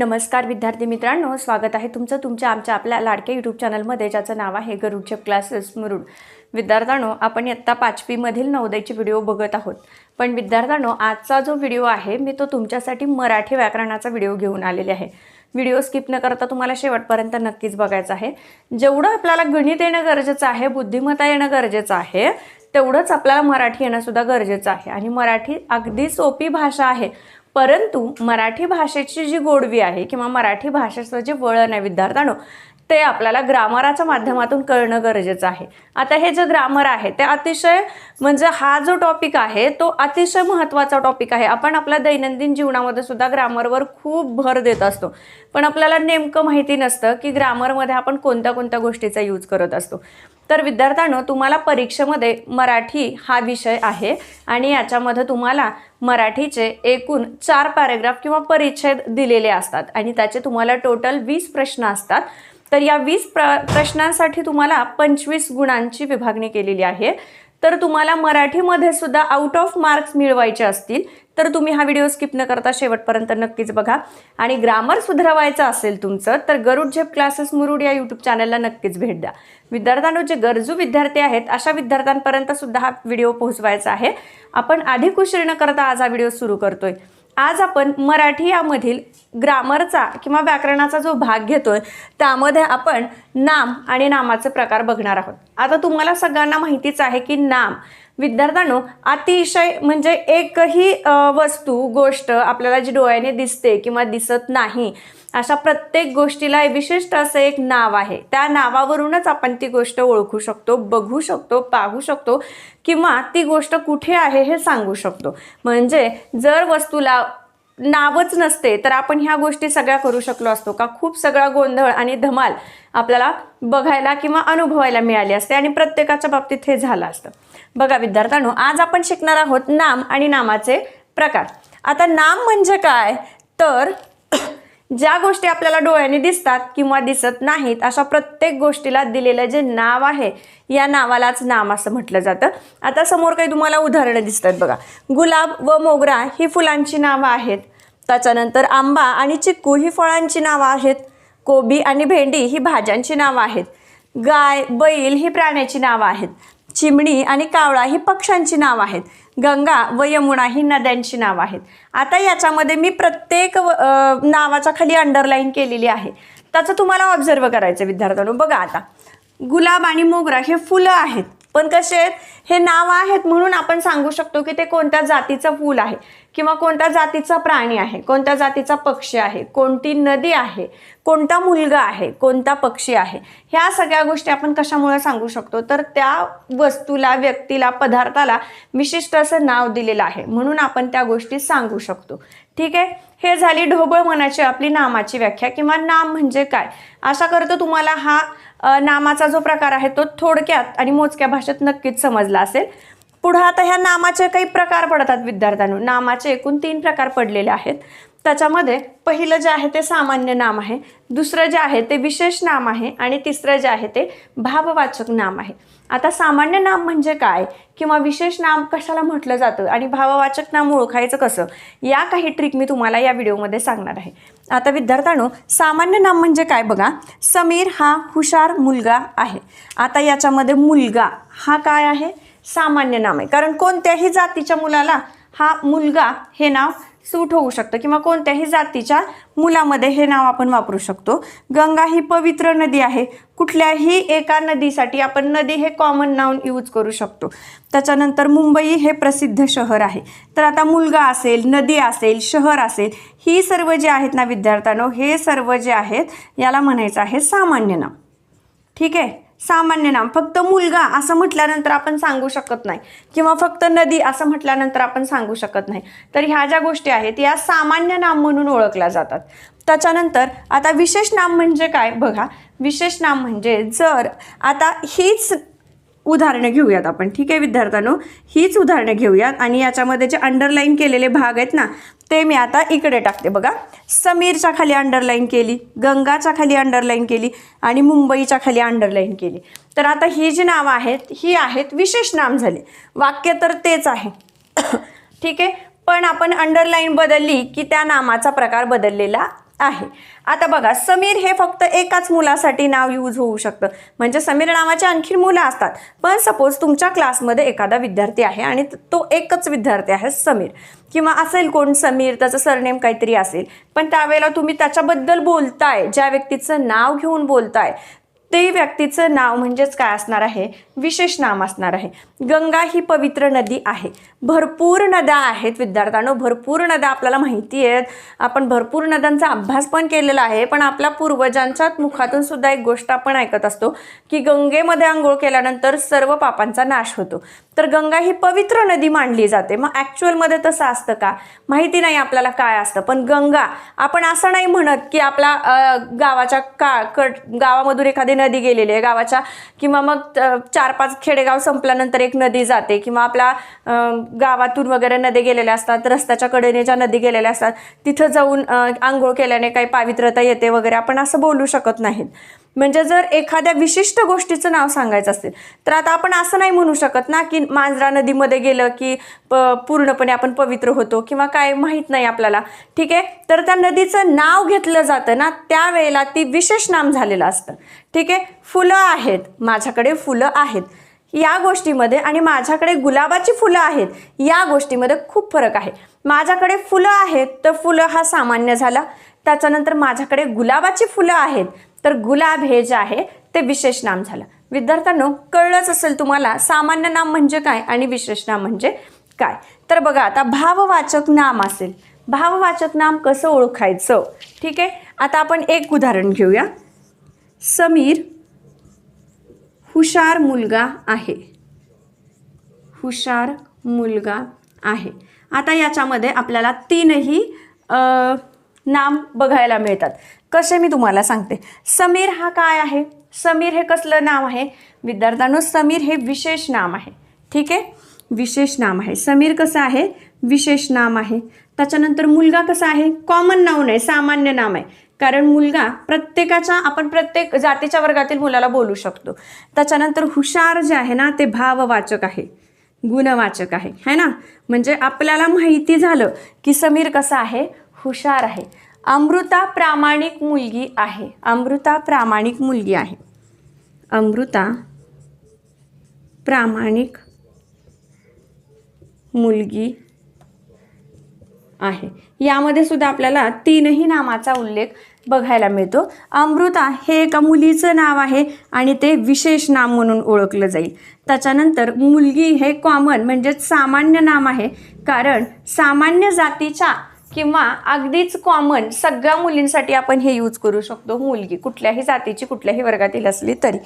नमस्कार विद्यार्थी मित्रांनो स्वागत आहे तुमचं तुमच्या आमच्या आपल्या लाडक्या यूट्यूब चॅनलमध्ये ज्याचं नाव आहे गरुडचेप क्लासेस मुरुड. विद्यार्थ्यांनो आपण इयत्ता पाचवीमधील नवोदयचे व्हिडिओ बघत आहोत. पण विद्यार्थ्यांनो आजचा जो व्हिडिओ आहे मी तो तुमच्यासाठी मराठी व्याकरणाचा व्हिडिओ घेऊन आलेले आहे. व्हिडिओ स्किप न करता तुम्हाला शेवटपर्यंत नक्कीच बघायचं आहे. जेवढं आपल्याला गणित येणं गरजेचं आहे बुद्धिमत्ता येणं गरजेचं आहे तेवढंच आपल्याला मराठी येणंसुद्धा गरजेचं आहे. आणि मराठी अगदी सोपी भाषा आहे. परंतु मराठी भाषेची जी गोडवी आहे किंवा मराठी भाषेचं जे वळण आहे विद्यार्थ्यांनो ते आपल्याला ग्रामराच्या माध्यमातून कळणं गरजेचं आहे. आता हे जे ग्रामर आहे ते अतिशय म्हणजे हा जो टॉपिक आहे तो अतिशय महत्त्वाचा टॉपिक आहे. आपण आपल्या दैनंदिन जीवनामध्ये सुद्धा ग्रामरवर खूप भर देत असतो. पण आपल्याला नेमकं माहिती नसतं की ग्रामरमध्ये आपण कोणत्या कोणत्या गोष्टीचा यूज करत असतो. तर विद्यार्थ्यांनो तुम्हाला परीक्षेमध्ये मराठी हा विषय आहे आणि याच्यामध्ये तुम्हाला मराठीचे एकूण चार पॅरेग्राफ किंवा परिच्छेद दिलेले असतात आणि त्याचे तुम्हाला टोटल वीस प्रश्न असतात. तर या वीस प्र प्रश्नांसाठी तुम्हाला पंचवीस गुणांची विभागणी केलेली आहे. तर तुम्हाला मराठीमध्ये सुद्धा आउट ऑफ मार्क्स मिळवायचे असतील. तर तुम्ही हा व्हिडिओ स्किप न करता शेवटपर्यंत नक्कीच बघा. आणि ग्रामर सुधारवायचं असेल तुमचं तर गरुड झेप क्लासेस मुरुड या यूट्यूब चॅनलला नक्कीच भेट द्या. विद्यार्थ्यांनो जे गरजू विद्यार्थी आहेत अशा विद्यार्थ्यांपर्यंत सुद्धा हा व्हिडिओ पोहोचवायचा आहे. आपण अधिक उशीर न करता आज हा व्हिडिओ सुरू करतोय. आज आपण मराठी यामधील ग्रामरचा किंवा व्याकरणाचा जो भाग घेतोय त्यामध्ये आपण नाम आणि नामाचे प्रकार बघणार आहोत. आता तुम्हाला सगळ्यांना माहितीच आहे की नाम विद्यार्थ्यांनो अतिशय म्हणजे एकही वस्तू गोष्ट आपल्याला जी डोळ्याने दिसते किंवा दिसत नाही अशा प्रत्येक गोष्टीला विशिष्ट असं एक नाव आहे. त्या नावावरूनच आपण ती गोष्ट ओळखू शकतो बघू शकतो पाहू शकतो किंवा ती गोष्ट कुठे आहे हे सांगू शकतो. म्हणजे जर वस्तूला नावच नसते तर आपण ह्या गोष्टी सगळ्या करू शकलो असतो का? खूप सगळा गोंधळ आणि धमाल आपल्याला बघायला किंवा अनुभवायला मिळाली असते आणि प्रत्येकाच्या बाबतीत हे झालं असतं. बघा विद्यार्थ्यांनो आज आपण शिकणार आहोत नाम आणि नामाचे प्रकार. आता नाम म्हणजे काय? तर ज्या गोष्टी आपल्याला डोळ्याने दिसतात किंवा दिसत नाहीत अशा प्रत्येक गोष्टीला दिलेलं जे नाव आहे या नावालाच नाम असं म्हटलं जातं. आता समोर काही तुम्हाला उदाहरणं दिसतात बघा. गुलाब व मोगरा ही फुलांची नावं आहेत. त्याच्यानंतर आंबा आणि चिक्कू ही फळांची नावं आहेत. कोबी आणि भेंडी ही भाज्यांची नावं आहेत. गाय बैल ही प्राण्याची नावं आहेत. चिमणी आणि कावळा ही पक्ष्यांची नावं आहेत. गंगा व यमुना ही नद्यांची नावं आहेत. आता याच्यामध्ये मी प्रत्येक व- नावाच्या खाली अंडरलाईन केलेली आहे. त्याचं तुम्हाला ऑब्झर्व करायचं विद्यार्थ्यांनो. बघा आता. गुलाब आणि मोगरा हे फुलं आहेत. पण कसे आहेत? हे नाव आहेत म्हणून आपण सांगू शकतो की ते कोणत्या जातीचं फूल आहे किंवा कोणत्या जातीचा प्राणी आहे कोणत्या जातीचा पक्षी आहे कोणती नदी आहे कोणता मुलगा आहे कोणता पक्षी आहे ह्या सगळ्या गोष्टी आपण कशामुळे सांगू शकतो? तर त्या वस्तूला व्यक्तीला पदार्थाला विशिष्ट असं नाव दिलेलं आहे म्हणून आपण त्या गोष्टी सांगू शकतो. ठीक आहे? हे झाली ढोबळ मनाची आपली नामाची व्याख्या किंवा नाम म्हणजे काय? आशा करतो तुम्हाला हा नामाचा जो प्रकार आहे तो थोडक्यात आणि मोजक्या भाषेत नक्कीच समजला असेल. पुढं आता ह्या नामाचे काही प्रकार पडतात विद्यार्थ्यांनो. नामाचे एकूण तीन प्रकार पडलेले आहेत. त्याच्यामध्ये पहिलं जे आहे ते सामान्य नाम आहे दुसरं जे आहे ते विशेष नाम आहे आणि तिसरं जे आहे ते भाववाचक नाम आहे. आता सामान्य नाम म्हणजे काय किंवा विशेष नाम कशाला म्हटलं जातं आणि भाववाचक नाम ओळखायचं कसं या काही ट्रिक मी तुम्हाला या व्हिडिओमध्ये सांगणार आहे. आता विद्यार्थ्यांनो सामान्य नाम म्हणजे काय बघा समीर हा हुशार मुलगा आहे. आता याच्यामध्ये मुलगा हा काय आहे? सामान्य नाम आहे. कारण कोणत्याही जातीच्या मुलाला हा मुलगा हे नाव सूट होऊ शकतं किंवा कोणत्याही जातीच्या मुलामध्ये हे नाव आपण वापरू शकतो. गंगा ही पवित्र नदी आहे. कुठल्याही एका नदीसाठी आपण नदी हे कॉमन नाऊन यूज करू शकतो. त्याच्यानंतर मुंबई हे प्रसिद्ध शहर आहे. तर आता मुलगा असेल नदी असेल शहर असेल ही सर्व जे आहेत ना विद्यार्थ्यांनो हे सर्व जे आहेत याला म्हणायचं आहे सामान्य नाव. ठीक आहे? सामान्य नाम. फक्त मुलगा असं म्हटल्यानंतर आपण सांगू शकत नाही. किंवा फक्त नदी असं म्हटल्यानंतर आपण सांगू शकत नाही. तर ह्या ज्या गोष्टी आहेत या सामान्य नाम म्हणून ओळखल्या जातात. त्याच्यानंतर आता विशेष नाम म्हणजे काय? बघा. विशेष नाम म्हणजे जर आता हीच उदाहरणं घेऊयात आपण. ठीक आहे विद्यार्थ्यांनो? हीच उदाहरणं घेऊयात आणि याच्यामध्ये जे अंडरलाईन केलेले भाग आहेत ना ते मी आता इकडे टाकते बघा. समीरच्या खाली अंडरलाईन केली गंगाच्या खाली अंडरलाईन केली आणि मुंबईच्या खाली अंडरलाईन केली. तर आता ही जी नावं आहेत ही आहेत विशेष नाम झाले. वाक्य तर तेच आहे. ठीक आहे? पण आपण अंडरलाईन बदलली की त्या नामाचा प्रकार बदललेला आहे. आता बघा समीर हे फक्त एकाच मुलासाठी नाव यूज होऊ शकतं. म्हणजे समीर नावाचे आणखी मुलं असतात. पण सपोज तुमच्या क्लासमध्ये एखादा विद्यार्थी आहे आणि तो एकच विद्यार्थी आहे समीर. किंवा असेल कोण समीर त्याचं सरनेम काहीतरी असेल. पण त्यावेळेला तुम्ही त्याच्याबद्दल बोलताय ज्या व्यक्तीचं नाव घेऊन बोलताय ते व्यक्तीचं नाव म्हणजेच काय असणार आहे? विशेष नाम असणार आहे. गंगा ही पवित्र नदी आहे. भरपूर नद्या आहेत विद्यार्थ्यांनो. भरपूर नद्या आपल्याला माहिती आहेत. आपण भरपूर नद्यांचा अभ्यास पण केलेला आहे. पण आपल्या पूर्वजांच्या मुखातून सुद्धा एक गोष्ट आपण ऐकत असतो की गंगेमध्ये आंघोळ केल्यानंतर सर्व पापांचा नाश होतो. तर गंगा ही पवित्र नदी मानली जाते. मग ॲक्च्युअलमध्ये तसं असतं का? माहिती नाही आपल्याला काय असतं. पण गंगा आपण असं नाही म्हणत की आपला गावाच्या का कड गावामधून एखादी नदी गेलेली आहे गावाच्या किंवा मग चार पाच खेडेगाव संपल्यानंतर एक नदी जाते किंवा आपल्या गावातून वगैरे नदी गेलेल्या असतात रस्त्याच्या कडेने ज्या नदी गेलेल्या असतात तिथं जाऊन आंघोळ केल्याने काही पावित्रता येते वगैरे आपण असं बोलू शकत नाहीत. म्हणजे जर एखाद्या विशिष्ट गोष्टीचं नाव सांगायचं असेल तर आता आपण असं नाही म्हणू शकत ना की मांजरा नदीमध्ये गेलं की प पूर्णपणे आपण पवित्र होतो किंवा काय माहीत नाही आपल्याला. ठीक आहे? तर त्या नदीचं नाव घेतलं जातं ना त्यावेळेला ती विशेष नाम झालेलं असतं. ठीक आहे? फुलं आहेत. माझ्याकडे फुलं आहेत. या गोष्टीमध्ये आणि माझ्याकडे गुलाबाची फुलं आहेत या गोष्टीमध्ये खूप फरक आहे. माझ्याकडे फुलं आहेत तर फुलं हा सामान्य झाला. त्याच्यानंतर माझ्याकडे गुलाबाची फुलं आहेत तर गुलाब हे जे आहे ते विशेष नाम झालं. विद्यार्थ्यांनो कळलंच असेल तुम्हाला सामान्य नाम म्हणजे काय आणि विशेष नाम म्हणजे काय? तर बघा आता भाववाचक नाम असेल. भाववाचक नाम कसं ओळखायचं? ठीक आहे? आता आपण एक उदाहरण घेऊया. समीर हुशार मुलगा आहे. हुशार मुलगा आहे. आता याच्यामध्ये आपल्याला तीनही नाम बघायला मिळतात. कसे मी तुम्हाला सांगते. समीर हा काय आहे? समीर हे कसलं नाव आहे? विद्यार्थ्यांनो समीर हे विशेष नाम आहे. ठीक आहे? विशेष नाम आहे. समीर कसं आहे? विशेष नाम आहे. त्याच्यानंतर मुलगा कसा आहे? कॉमन नाव नाही सामान्य नाम आहे. कारण मुलगा प्रत्येकाच्या आपण प्रत्येक जातीच्या वर्गातील मुलाला बोलू शकतो. त्याच्यानंतर हुशार जे आहे ना ते भाववाचक आहे. गुणवाचक आहे. है ना? म्हणजे आपल्याला माहिती झालं की समीर कसा आहे? हुशार आहे. अमृता प्रामाणिक मुलगी आहे. अमृता प्रामाणिक मुलगी आहे. अमृता प्रामाणिक मुलगी आहे. यामध्ये सुद्धा आपल्याला तीनही नामाचा उल्लेख बघायला मिळतो. अमृता हे एका मुलीचं नाव आहे आणि ते विशेष नाम म्हणून ओळखलं जाईल. त्याच्यानंतर मुलगी हे कॉमन म्हणजेच सामान्य नाम आहे. कारण सामान्य जातीच्या किंवा अगदीच कॉमन सगळ्या मुलींसाठी आपण हे यूज करू शकतो. मुलगी कुठल्याही जातीची कुठल्याही वर्गातील असली तरी.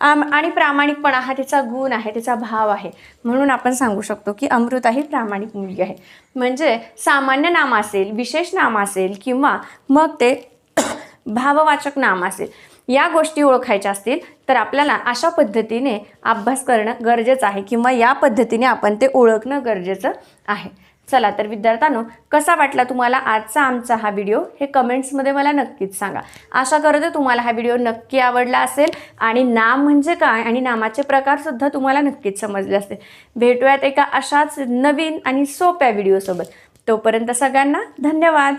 आणि प्रामाणिकपणा हा तिचा गुण आहे तिचा भाव आहे. म्हणून आपण सांगू शकतो की अमृता ही प्रामाणिक मुलगी आहे. म्हणजे सामान्य नाम असेल विशेष नाम असेल किंवा मग ते भाववाचक नाम असेल या गोष्टी ओळखायच्या असतील तर आपल्याला अशा पद्धतीने अभ्यास करणं गरजेचं आहे किंवा या पद्धतीने आपण ते ओळखणं गरजेचं आहे. चला तर विद्यार्थ्यांनो कसा वाटला तुम्हाला आजचा आमचा हा व्हिडिओ? हे कमेंट्समध्ये मला नक्कीच सांगा. आशा करते तुम्हाला हा व्हिडिओ नक्की आवडला असेल. आणि नाम म्हणजे काय आणि नामाचे प्रकारसुद्धा तुम्हाला नक्कीच समजले असतील. भेटूयात एका अशाच नवीन आणि सोप्या व्हिडिओसोबत. तोपर्यंत सगळ्यांना धन्यवाद.